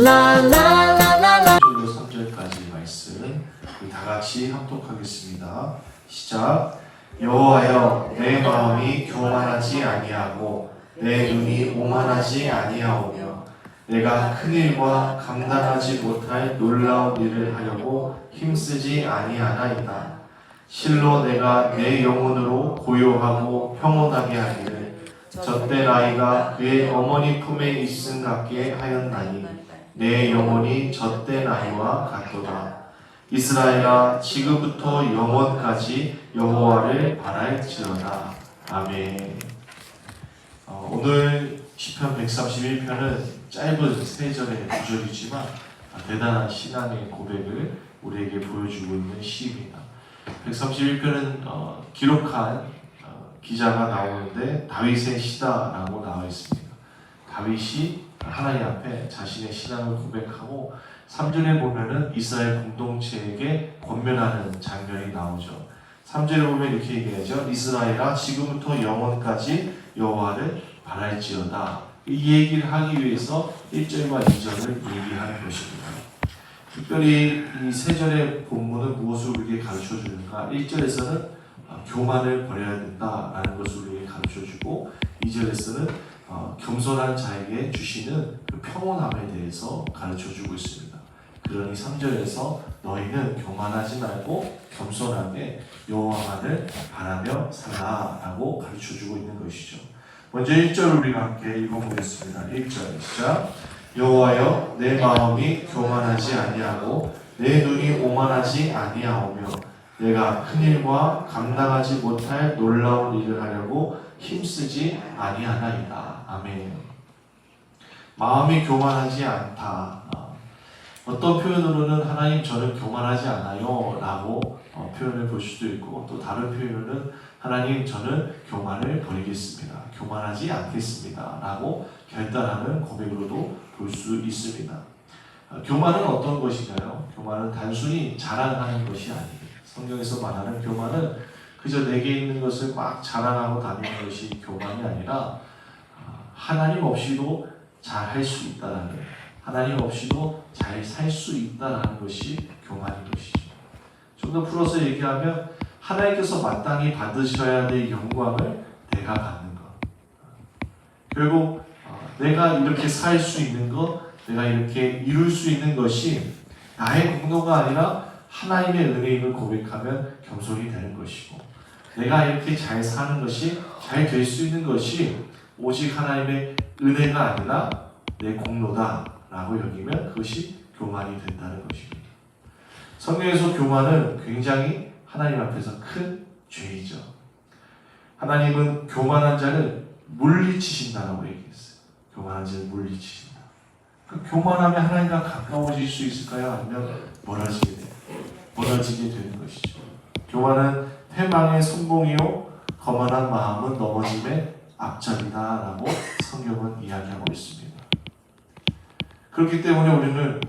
1절로 3절까지 말씀 우리 다 같이 합독하겠습니다. 시작. 여호와여 내 마음이 교만하지 아니하고 내 눈이 오만하지 아니하오며 내가 큰 일과 감당하지 못할 놀라운 일을 하려고 힘쓰지 아니하나이다. 실로 내가 내 영혼으로 고요하고 평온하게 하기를 젖된 아이가 그의 어머니 품에 있음 같게 하였나니 내 영혼이 젖된 아이와 같도다. 이스라엘아 지금부터 영원까지 여호와를 바랄지어다. 아멘. 어, 오늘 시편 131편은 짧은 세 절의 구절이지만 대단한 신앙의 고백을 우리에게 보여주고 있는 시입니다. 131편은 어, 기록한 어, 기자가 나오는데 다윗의 시다라고 나와 있습니다. 다윗이 하나님 앞에 자신의 신앙을 고백하고 3절에 보면은 이스라엘 공동체에게 권면하는 장면이 나오죠. 3절에 보면 이렇게 얘기하죠. 이스라엘아 지금부터 영원까지 여호와를 바랄지어다. 이 얘기를 하기 위해서 1절과 2절을 얘기하는 것입니다. 특별히 이 세 절의 본문은 무엇을 우리에게 가르쳐 주는가? 1절에서는 어, 교만을 버려야 된다라는 것을 우리에게 가르쳐 주고 2절에서는 어, 겸손한 자에게 주시는 그 평온함에 대해서 가르쳐 주고 있습니다. 그러니 3절에서 너희는 교만하지 말고 겸손하게 여호와만을 바라며 살라라고 가르쳐 주고 있는 것이죠. 먼저 1절 우리가 함께 읽어보겠습니다. 1절 시작. 여호와여 내 마음이 교만하지 아니하고 내 눈이 오만하지 아니하오며 내가 큰 일과 감당하지 못할 놀라운 일을 하려고 힘쓰지 아니하나이다. 아멘. 마음이 교만하지 않다. 어, 어떤 표현으로는 하나님 저는 교만하지 않아요 라고 어, 표현을 볼 수도 있고 또 다른 표현으로는 하나님 저는 교만을 버리겠습니다. 교만하지 않겠습니다. 라고 결단하는 고백으로도 볼 수 있습니다. 어, 교만은 어떤 것인가요? 교만은 단순히 자랑하는 것이 아닙니다. 성경에서 말하는 교만은 그저 내게 있는 것을 막 자랑하고 다니는 것이 교만이 아니라 어, 하나님 없이도 잘 할 수 있다라는 하나님 없이도 잘 살 수 있다라는 것이 교만인 것이죠. 좀 더 풀어서 얘기하면 하나님께서 마땅히 받으셔야 될 영광을 내가 받는 것. 결국 어, 내가 이렇게 살 수 있는 것, 내가 이렇게 이룰 수 있는 것이 나의 공로가 아니라 하나님의 은혜임을 고백하면 겸손이 되는 것이고 내가 이렇게 잘 사는 것이 잘 될 수 있는 것이 오직 하나님의 은혜가 아니라 내 공로다라고 여기면 그것이 교만이 된다는 것입니다. 성경에서 교만은 굉장히 하나님 앞에서 큰 죄이죠. 하나님은 교만한 자를 물리치신다라고 얘기했어요. 교만한 자를 물리치신다. 그 교만하면 하나님과 가까워질 수 있을까요? 아니면 멀어지게 돼요? 멀어지게 되는 것이죠. 교만은 패망의 성공이요 거만한 마음은 넘어짐의 앞전이다라고 성경은 이야기하고 있습니다. 그렇기 때문에 우리는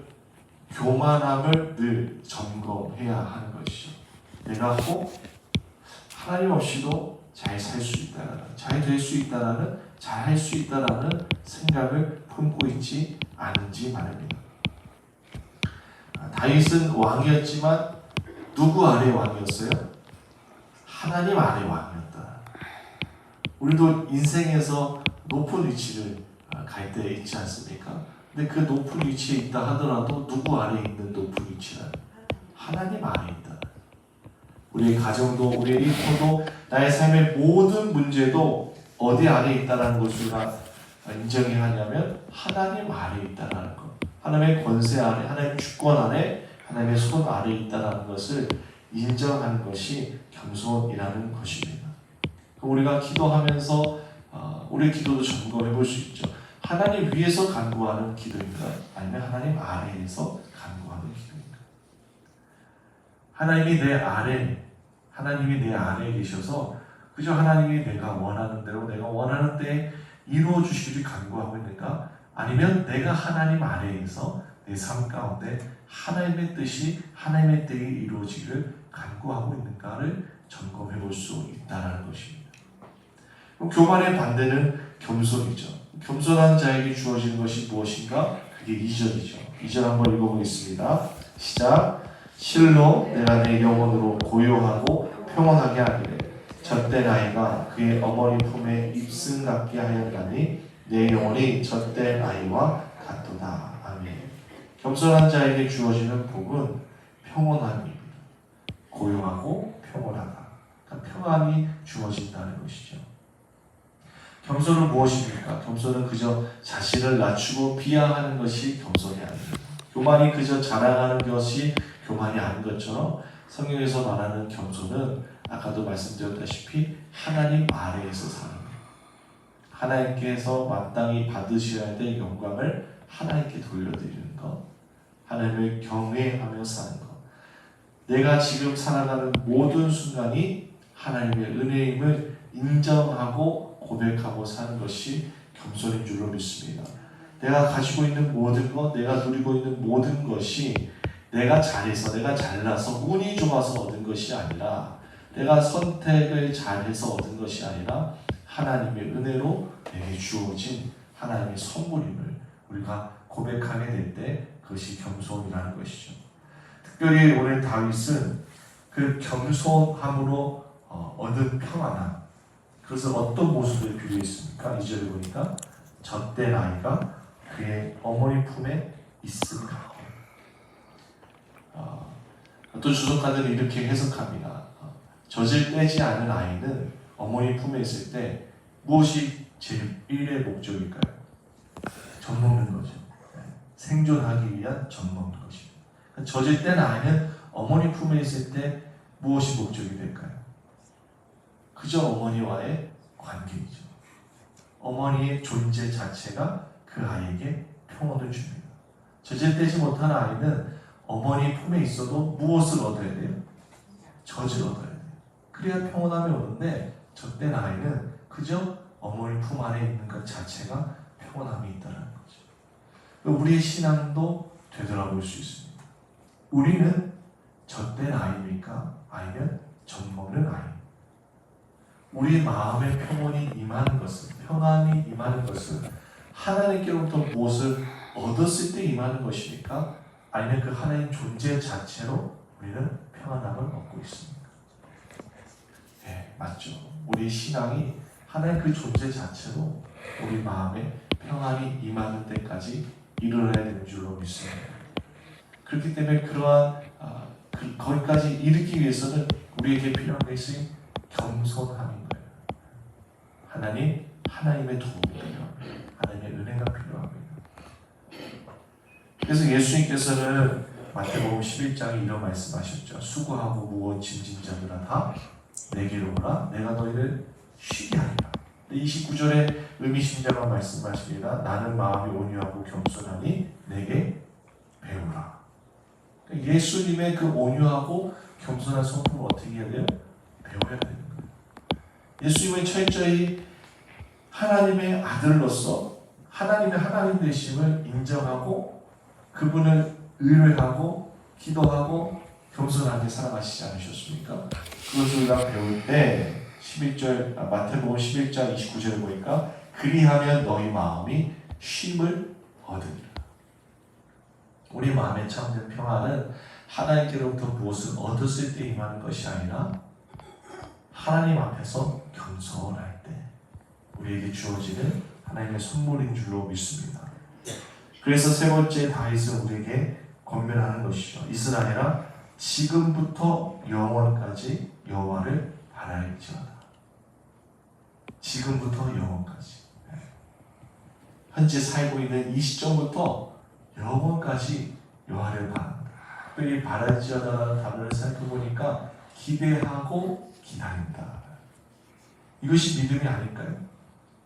교만함을 늘 점검해야 하는 것이죠. 내가 꼭 하나님 없이도 잘 살 수 있다라는, 잘 될 수 있다라는, 잘 할 수 있다라는 생각을 품고 있지 않은지 말입니다. 아, 다윗은 왕이었지만 누구 아래 왕이었어요? 하나님 아래 왕이었다. 우리도 인생에서 높은 위치를 아, 갈때 있지 않습니까? 근데 그 높은 위치에 있다 하더라도 누구 아래 있는 높은 위치는 하나님 아래 있다. 우리의 가정도 우리의 일터도 나의 삶의 모든 문제도 어디 아래 있다라는 것을 인정해야 하냐면 하나님 아래 있다라는 것. 하나님의 권세 아래, 하나님의 주권 아래, 하나님의 손 아래 있다라는 것을 인정하는 것이 겸손이라는 것입니다. 우리가 기도하면서 어, 우리 기도도 점검해 볼 수 있죠. 하나님 위에서 간구하는 기도인가? 아니면 하나님 아래에서 간구하는 기도인가? 하나님이 내 아래, 하나님이 내 아래에 계셔서 그저 하나님이 내가 원하는 대로 내가 원하는 때 이루어 주시기를 간구하고 있는가? 아니면 내가 하나님 아래에서 내 삶 가운데 하나님의 뜻이 하나님의 때에 이루어지기를 간구하고 있는가를 점검해 볼 수 있다는 것입니다. 교만의 반대는 겸손이죠. 겸손한 자에게 주어지는 것이 무엇인가? 그게 2절이죠. 2절 한번 읽어보겠습니다. 시작. 실로 내가 내 영혼으로 고요하고 평온하게 하기를 젖된 아이가 그의 어머니 품에 입승 같게 하였나니 내 영혼이 젖된 아이와 같도다. 아멘. 겸손한 자에게 주어지는 복은 평온함입니다. 고요하고 평온하다. 그러니까 평안이 주어진다는 것이죠. 겸손은 무엇입니까? 겸손은 그저 자신을 낮추고 비하하는 것이 겸손이 아닙니다. 교만이 그저 자랑하는 것이 교만이 아닌 것처럼 성경에서 말하는 겸손은 아까도 말씀드렸다시피 하나님 아래에서 사는 것. 하나님께서 마땅히 받으셔야 될 영광을 하나님께 돌려드리는 것. 하나님을 경외하며 사는 것. 내가 지금 살아가는 모든 순간이 하나님의 은혜임을 인정하고 고백하고 사는 것이 겸손인 줄로 믿습니다. 내가 가지고 있는 모든 것, 내가 누리고 있는 모든 것이 내가 잘해서, 내가 잘나서, 운이 좋아서 얻은 것이 아니라, 내가 선택을 잘해서 얻은 것이 아니라, 하나님의 은혜로 내게 주어진 하나님의 선물임을 우리가 고백하게 될 때 그것이 겸손이라는 것이죠. 특별히 오늘 다윗은 그 겸손함으로 어, 얻은 평안함, 그것을 어떤 모습을 비유했습니까? 2절에 보니까 젖된 아이가 그의 어머니 품에 있습니다. 어, 어떤 주석가들은 이렇게 해석합니다. 어, 젖을 떼지 않은 아이는 어머니 품에 있을 때 무엇이 제1의 목적일까요? 젖 먹는 거죠. 네. 생존하기 위한 젖 먹는 것입니다. 젖을 뗀 아이는 어머니 품에 있을 때 무엇이 목적이 될까요? 그저 어머니와의 관계이죠. 어머니의 존재 자체가 그 아이에게 평온을 줍니다. 젖을 떼지 못한 아이는 어머니 품에 있어도 무엇을 얻어야 돼요? 젖을 얻어야 돼요. 그래야 평온함이 오는데 젖된 아이는 그저 어머니 품 안에 있는 것 자체가 평온함이 있다는 거죠. 우리의 신앙도 되돌아볼 수 있습니다. 우리는 젖된 아이입니까? 아니면 젖 먹는 아이? 우리 마음의 평온이 임하는 것은 평안이 임하는 것은 하나님께로부터 무엇을 얻었을 때 임하는 것입니까? 아니면 그 하나님 존재 자체로 우리는 평안함을 얻고 있습니까? 네, 맞죠. 우리 신앙이 하나님 그 존재 자체로 우리 마음에 평안이 임하는 때까지 이르러야 되는 줄로 믿습니다. 그렇기 때문에 그러한 아, 그, 거기까지 이르기 위해서는 우리에게 필요한 것이 겸손함인 거예요. 하나님, 하나님의 도움이 필요합니다. 하나님의 은혜가 필요합니다. 그래서 예수님께서는 마태복음 11장에 이런 말씀하셨죠. 수고하고 무거운 짐진 자들아 다 내게로 오라. 내가 너희를 쉬게 하리라. 29절에 의미심장한 말씀하십니다. 나는 마음이 온유하고 겸손하니 내게 배우라. 그러니까 예수님의 그 온유하고 겸손한 성품을 어떻게 해야 돼요? 배워야 되는 거예요. 예수님은 철저히 하나님의 아들로서 하나님의 하나님 되심을 인정하고 그분을 의뢰하고 기도하고 겸손하게 살아가시지 않으셨습니까? 그것을 우리가 배울 때 11절 아, 마태복음 11장 29절에 보니까 그리하면 너희 마음이 쉼을 얻으리라. 우리 마음에 참된 평안은 하나님께로부터 무엇을 얻었을 때 임하는 것이 아니라 하나님 앞에서 겸손할 때 우리에게 주어지는 하나님의 선물인 줄로 믿습니다. 그래서 세 번째 다윗은 우리에게 권면하는 것이죠. 이스라엘아 지금부터 영원까지 여호와를 바랄지어다. 지금부터 영원까지. 네. 현재 살고 있는 이 시점부터 영원까지 여호와를 바란다. 특별히 바랄지어다라는 단어를 살펴보니까 기대하고 기다린다. 이것이 믿음이 아닐까요?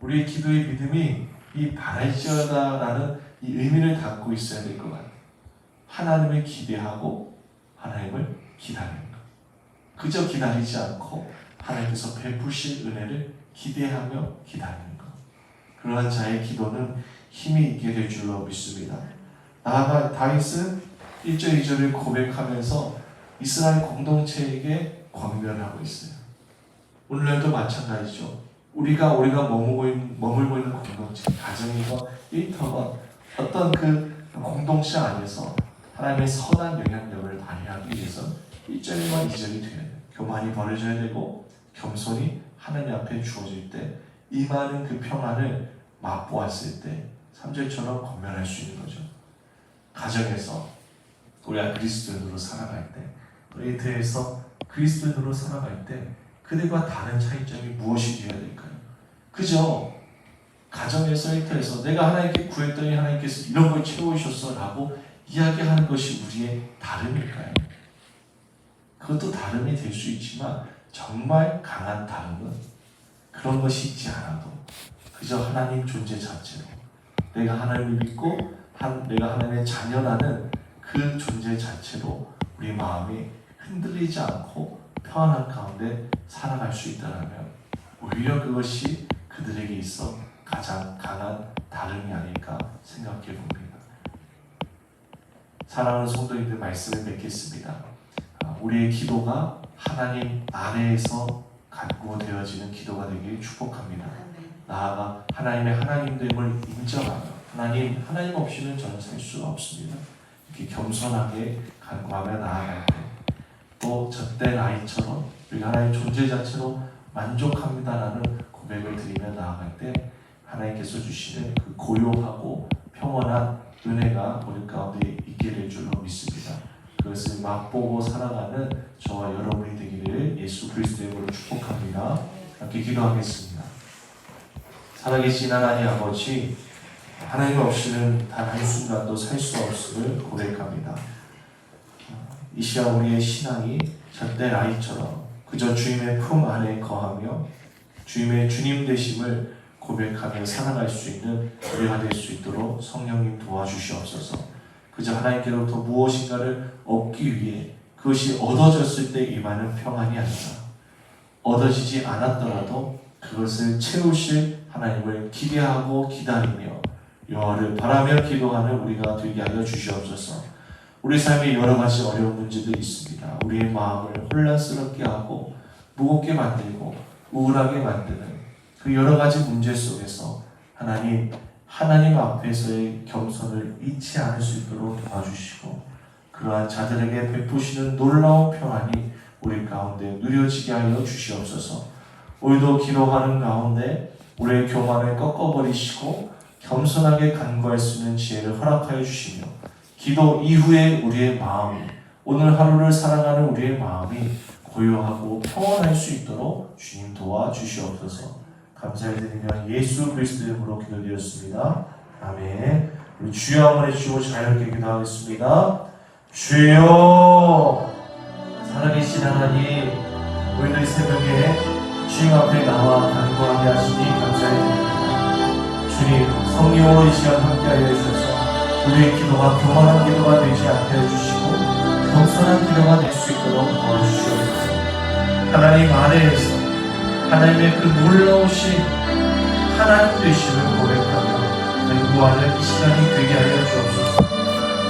우리의 기도의 믿음이 이 바랄지어다라는 이 의미를 담고 있어야 될 것 같아요. 하나님을 기대하고 하나님을 기다리는 것. 그저 기다리지 않고 하나님께서 베푸실 은혜를 기대하며 기다리는 것. 그러한 자의 기도는 힘이 있게 될 줄로 믿습니다. 나아가 다윗은 1절 2절을 고백하면서 이스라엘 공동체에게 권면하고 있어요. 오늘날도 마찬가지죠. 우리가 우리가 머물고 있는, 머물고 있는 공동체, 가정이건 일터건 어떤 그그 공동체 안에서 하나님의 선한 영향력을 발휘하기 위해서 1절만 2절이 돼야 돼요. 교만이 버려져야 되고 겸손이 하나님 앞에 주어질 때 임하는 그 평안을 맛보았을 때 3절처럼 건면할 수 있는 거죠. 가정에서 우리가 그리스도인으로 살아갈 때 대해서 그리스도인으로 살아갈 때 그들과 다른 차이점이 무엇이 되어야 될까요? 그죠? 가정에서 일터에서 내가 하나님께 구했더니 하나님께서 이런 걸 채우셨어 라고 이야기하는 것이 우리의 다름일까요? 그것도 다름이 될 수 있지만 정말 강한 다름은 그런 것이 있지 않아도 그저 하나님 존재 자체로 내가 하나님을 믿고 한, 내가 하나님의 자녀라는 그 존재 자체로 우리 마음이 흔들리지 않고 평안한 가운데 살아갈 수 있다면 오히려 그것이 그들에게 있어 가장 강한 다름이 아닐까 생각해 봅니다. 사랑하는 성도님들 말씀을 맺겠습니다. 아, 우리의 기도가 하나님 아래에서 간구되어지는 기도가 되길 축복합니다. 나아가 하나님의 하나님됨을 인정하며 하나님 하나님 없이는 저는 살 수가 없습니다. 이렇게 겸손하게 간구하며 나아갈 때또 젖된 아이처럼 우리가 하나님 존재 자체로 만족합니다라는 고백을 드리며 나아갈 때 하나님께서 주시는 그 고요하고 평온한 은혜가 우리 가운데 될 줄로 믿습니다. 그것을 맛보고 살아가는 저와 여러분이 되기를 예수 그리스도의 이름으로 축복합니다. 함께 기도하겠습니다. 살아계신 하나님 아버지, 하나님 없이는 단 한 순간도 살 수 없음을 고백합니다. 이 시간 우리의 신앙이 절대 아이처럼 그저 주님의 품 안에 거하며 주님의 주님 되심을 고백하며 살아갈 수 있는 우리가 될 수 있도록 성령님 도와주시옵소서. 그저 하나님께로부터 무엇인가를 얻기 위해 그것이 얻어졌을 때 임하는 평안이 아니라 얻어지지 않았더라도 그것을 채우실 하나님을 기대하고 기다리며 여호와를 바라며 기도하는 우리가 되게 하여 주시옵소서. 우리 삶에 여러 가지 어려운 문제들이 있습니다. 우리의 마음을 혼란스럽게 하고 무겁게 만들고 우울하게 만드는 그 여러 가지 문제 속에서 하나님 하나님 앞에서의 겸손을 잊지 않을 수 있도록 도와주시고 그러한 자들에게 베푸시는 놀라운 평안이 우리 가운데 누려지게 하여 주시옵소서. 오늘도 기도하는 가운데 우리의 교만을 꺾어버리시고 겸손하게 간구할 수 있는 지혜를 허락하여 주시며 기도 이후에 우리의 마음이 오늘 하루를 살아가는 우리의 마음이 고요하고 평온할 수 있도록 주님 도와주시옵소서. 감사드리며 예수 그리스도 이름으로 기도드렸습니다. 아멘. 우리 주여 한번 해주시고 자유롭게 기도하겠습니다. 주여 살아계신 하나님 우리들 새벽에 주님 앞에 나와 간구하게 하시니 감사드립니다. 주님 성령으로 이 시간 함께하여 주셔서 우리의 기도가 교만한 기도가 되지 않게 해주시고 겸손한 기도가 될 수 있도록 도와주시옵소서. 하나님 아래에서 하나님의 그 놀라우신 하나님 되심을 고백하며 간구하는 이 시간이 되게 하여 주옵소서.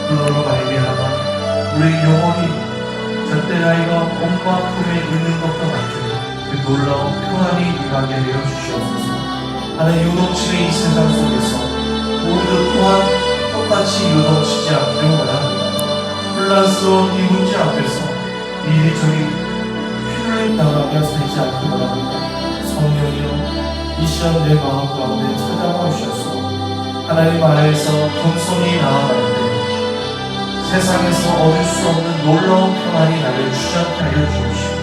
그러로 말미암아 우리 영혼이 젖된 아이가 엄마 품에 있는 것과 같은 그 놀라운 평안이 임하게 하여 주시옵소서. 하나님 요동치는 이 세상 속에서 우리도 또한 똑같이 요동치지 않기를 원합니다. 혼란스러운 이 문제 앞에서 이리저리 휘둘림 당하며 살지 않기를 원합니다. 성령이여 이 시간 내 마음 가운데 찾아와 주셔서 하나님 아래에서 겸손히 때 세상에서 얻을 수 없는 놀라운 평안이 나를 주장케 하여 주옵시고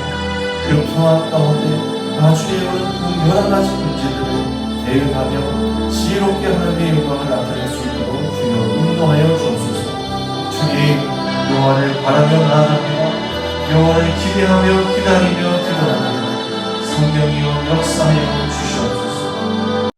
그 평안 가운데 나중에 오는 그 여러 가지 문제들을 대응하며 지혜롭게 하나님의 영광을 나타낼 수 있도록 주여 인도하여 주옵소서. 주님 여호와를 바라며 나아갑니다 여호와를 기대하며 기다리며 기도합니다 성령이여 역사하여 주시옵소서